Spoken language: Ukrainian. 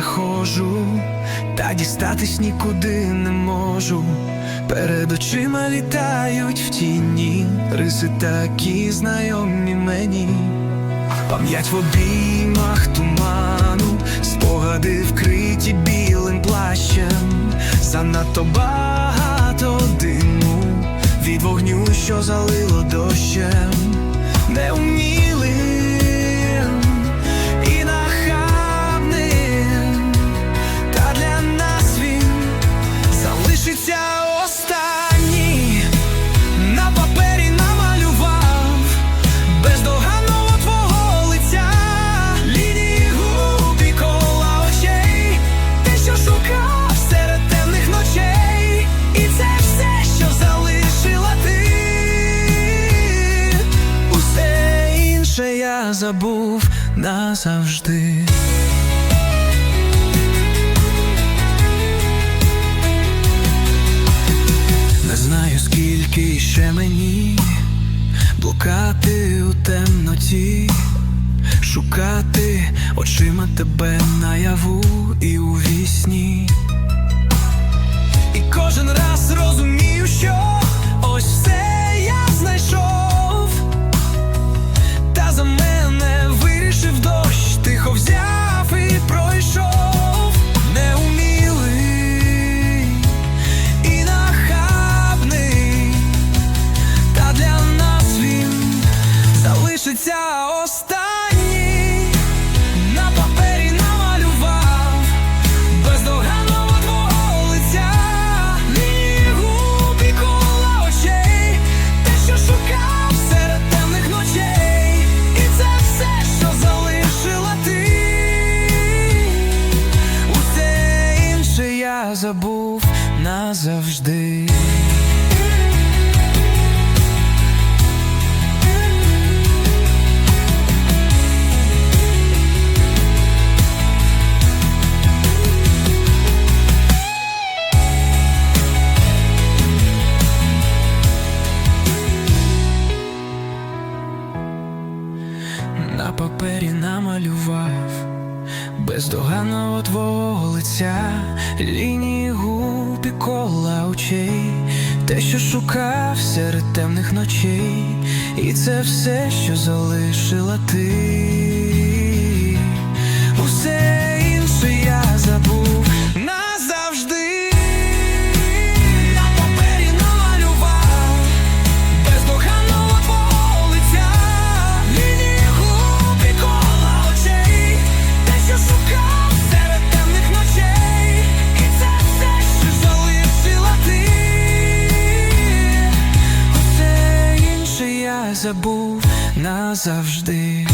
ходжу, та дістатись нікуди не можу. Перед очима літають в тіні, риси такі знайомі мені. Пам'ять в обіймах туману, спогади вкриті білим плащем, занадто багато диму від вогню, що залило дощем, неумілим забув назавжди. Не знаю, скільки ще мені блукати у темноті, шукати очима тебе наяву і у вісні. Залишиться останній. На папері намалював твого лиця, лінії губ очей, те, що шукав серед темних ночей, і це все, що залишила ти. Усе інше я забув назавжди. Папері намалював. Бездоганного твого лиця, лінії губ і кола очей, те, що шукав серед темних ночей, і це все, що залишила ти. Забув назавжди.